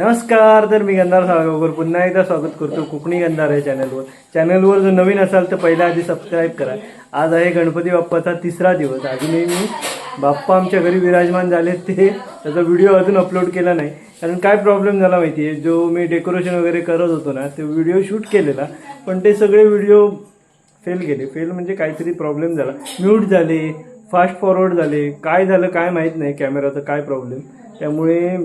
नमस्कार तर मी गंधार साळगावकर. पुन्हा एकदा स्वागत करतो कोकणी गंधार या चॅनलवर चॅनलवर जर नवीन असाल तर पहिल्या आधी सबस्क्राईब करा. आज आहे गणपती बाप्पाचा तिसरा दिवस. अजूनही मी बाप्पा आमच्या घरी विराजमान झाले ते त्याचा व्हिडिओ अजून अपलोड केला नाही. कारण काय प्रॉब्लेम झाला माहिती आहे जो मी डेकोरेशन वगैरे करत होतो ना ते व्हिडिओ शूट केलेला. पण ते सगळे व्हिडिओ फेल गेले फेल म्हणजे काहीतरी प्रॉब्लेम झाला. म्यूट झाले फास्ट फॉरवर्ड झाले. काय झालं काय माहीत नाही. कॅमेराचा काय प्रॉब्लेम त्यामुळे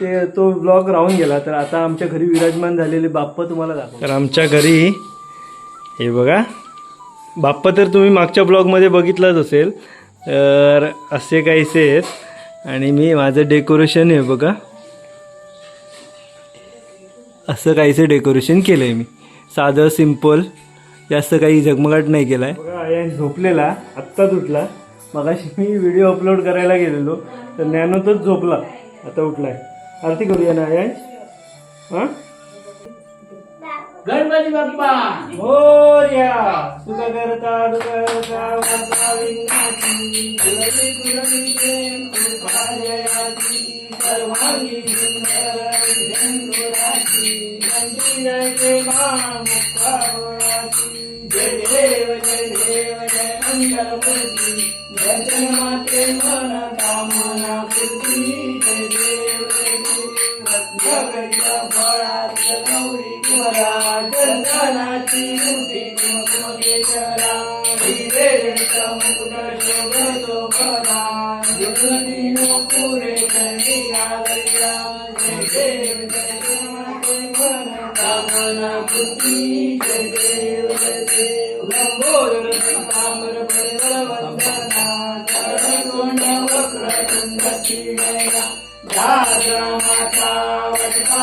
ते तो ब्लॉग राहून गेला तर आता आमच्या घरी विराजमान झालेले बाप्पा तुम्हाला दाखव तर आमच्या घरी हे बघा बाप्पा तर तुम्ही मागच्या ब्लॉगमध्ये बघितलंच असेल तर असे काहीसे आहेत. आणि मी माझं डेकोरेशन आहे बघा. असं काहीसे डेकोरेशन केलं आहे मी. साधं सिंपल जास्त काही झगमगाट नाही केला आहे बघा झोपलेला आत्ताच उठला. मगाशी मी व्हिडिओ अपलोड करायला गेलेलो तर नॅनोतच झोपला. आता उठलाय. आरती करूया ना हां? गणपती बाप्पा. मोर्या सुख करता दुख करता बाप्पा विघ्नाची, तुलसी तुलसी प्रेम कृपालयाची, सर्वांगी सुंदर. जय देव जय देव जय मंगलमूर्ती. दर्शन माते मन देव रत्नाकरिता फळात गौरी कुमरा चंदनाची मुठी कुमकुमेश्वरा हिरे जंत मुकुट शोभतो फरा जुगती पुरे करी आगर्या जय कामना पूर्ती जय देव जय देव लंबोदर पितांबर परिमल वंदना वक्र कुंडची राजा माता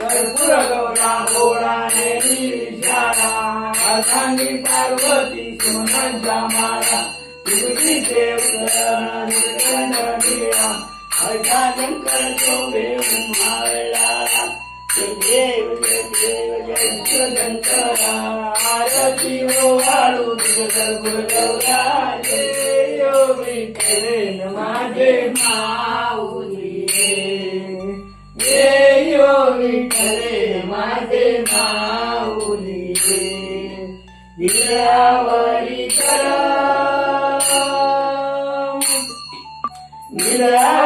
कर्पूर गौरा गोळा नेली पार्वती सोनांच्या माळा तुझीचे उतरण नीळा अर्धा देव देव जय आरती हो वाळू कर्पूर गौरा देव विठ्ठल माझे माऊली ये यो माझे माऊली गिरावरी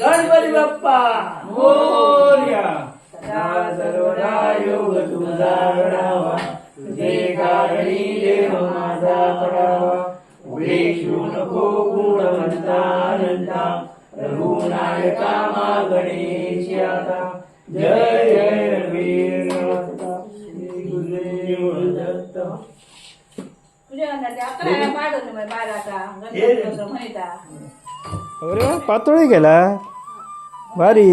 गणपती बाप्पा मोरया. सदा सर्वदा योग तुझा गणावा तुझे आता जय जय रवीर अरे पातोळी गेला. भारी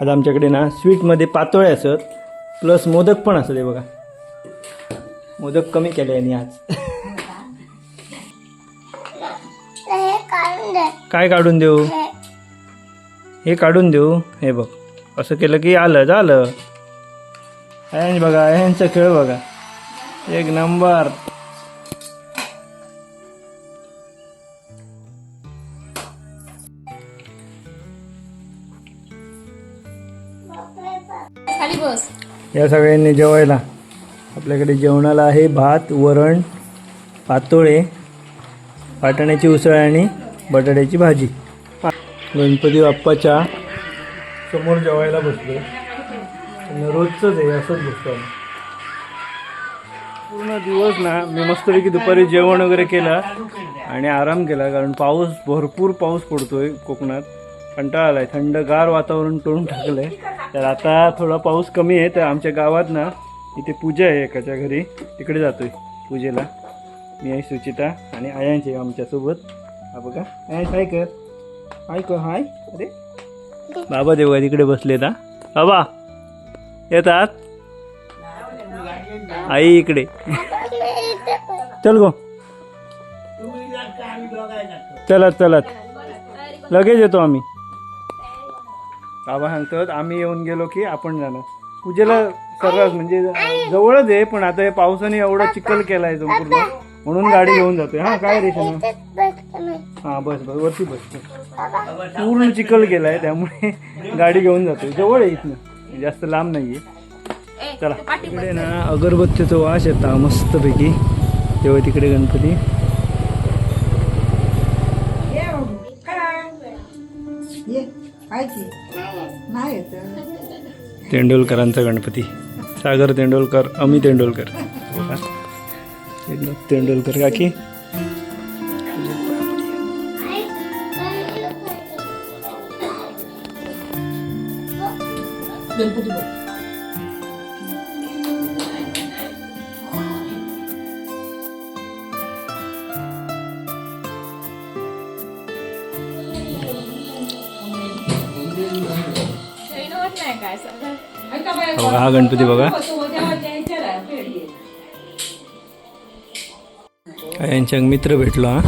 आता आमच्याकडे ना स्वीटमध्ये पातोळे असत प्लस मोदक पण असत हे बघा. मोदक कमी केले यांनी आज. काय काढून देऊ? हे. काढून देऊ? हे बघ. असं केलं की आलं झालं. ह्यांच बघा ह्यांचा खेळ बघा. एक नंबर. खाली बस. या सगळ्यांनी जेवायला. आपल्याकडे जेवणाला आहे भात वरण पातोळे वाटाण्याची उसळ आणि बटाट्याची भाजी. गणपती बाप्पाच्या समोर जेवायला बसलो. आणि रोजचंच आहे असंच बसतो पूर्ण दिवस ना मी मस्तपैकी दुपारी जेवण वगैरे केलं आणि आराम केला कारण पाऊस भरपूर पाऊस पडतोय कोकणात. कंटाळा आलाय थंडगार वातावरण करून टाकलंय. तर आता थोडा पाऊस कमी आहे तर आमच्या गावात ना इथे पूजा आहे एकाच्या घरी. तिकडे जातोय पूजेला. मी आहे सुचिता आणि आयांची आमच्यासोबत. हा बघा हाय कर. हाय कर हाय. अरे. बाबा देवा तिकडे बसले ना बाबा येतात? आई इकडे. चल गो. चलत चलत. लगेच येतो आम्ही. बाबा सांगतात आम्ही येऊन गेलो की आपण जाणार. पूजेला सर्रास म्हणजे जवळच आहे पण आता हे पावसाने एवढा चिखल केलाय संपूर्ण. म्हणून गाडी घेऊन जातोय हा काय रे शना हा बस बस वरती बस. पूर्ण चिखल केलाय त्यामुळे गाडी घेऊन जातोय. जवळ आहे इथनं. जास्त लांब नाहीये. चला. तिकडे ना अगरबत्तीचा वास येता मस्तपैकी. तेव्हा तिकडे गणपती. तेंडुलकरांचा गणपती. सागर तेंडुलकर अमित तेंडुलकर. बघा. तेंडुलकर काकी. नाही काय बघा हा गणपती बघा. यांच्याक यांच्या मित्र भेटलो हा.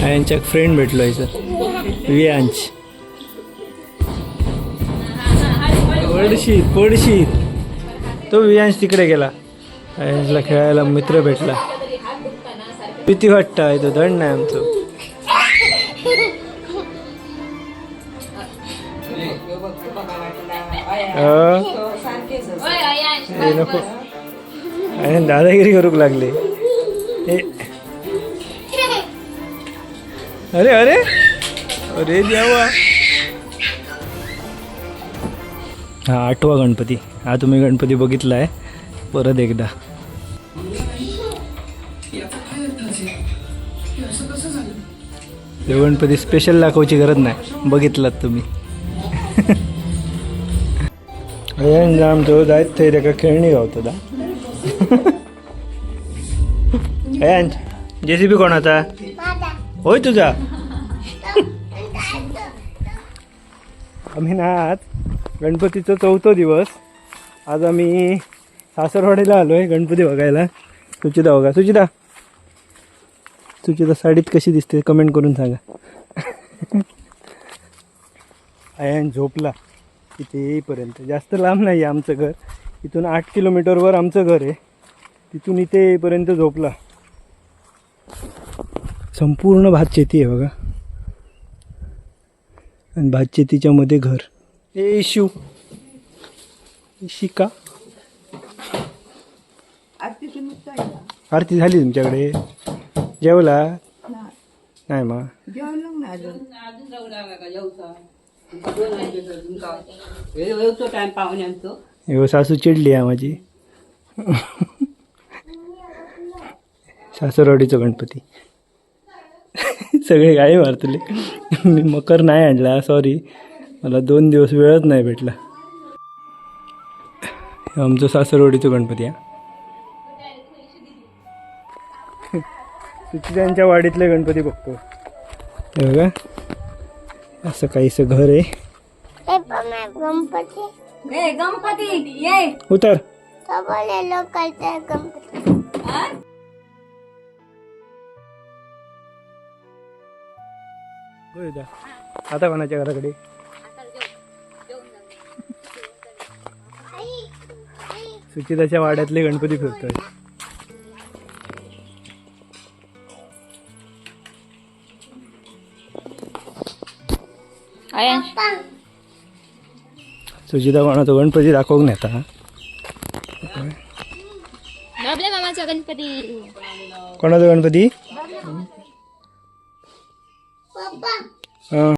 हा यांच्या फ्रेंड भेटलो याचं वियांश. पडशीत पडशीत तो वियांश तिकडे गेला. वियांशला खेळायला मित्र भेटला. किती वाटतं आहे तो दंड नाही आमचं. हे नको. आणि दादागिरी करूक लागले. हे. अरे अरे. अरे देवा. हा आठवा गणपती. हा तुम्ही गणपती बघितला आहे परत एकदा. तो गणपती स्पेशल दाखवायची गरज नाही. बघितलात तुम्ही. आमचो जायत थंय ताका खेळणी गावता दा. अयन जेसीबी कोणाचा होय तुझा. आम्ही ना आज गणपतीचा चौथा दिवस. आज आम्ही सासरवाडीला आलो आहे गणपती बघायला. सुचिता बघा. सुचिता. सुचिता साडीत कशी दिसते कमेंट करून सांगा. आयन झोपला. इथे येईपर्यंत. जास्त लांब नाही आहे आमचं घर. इथून आठ किलोमीटरवर आमचं घर आहे. तिथून इथे येईपर्यंत झोपला. संपूर्ण भात शेती आहे बघा. आणि भात शेतीच्यामध्ये घर. ए शिव शिका आरती झाली तुमच्याकडे. जेवला? नाही. मग. हो सासू चिडली आहे माझी. सासरवाडीचं गणपती. सगळे गाय मारतले मी मकर नाही आणला सॉरी मला दोन दिवस वेळच नाही भेटला. आमचं सासरवाडीचं गणपती हा सुचितांच्या वाडीतले गणपती बघतो. हे बघा. असं काहीसं घर आहे. गणपती. ए गणपती ये. उतर. गणपती. आता कोणाच्या घराकडे? सुचिताच्या वाड्यातले गणपती फिरतोय. सुचिता कोणाचा गणपती दाखवून नेता मामाचा गणपती. कोणाचा गणपती? हा.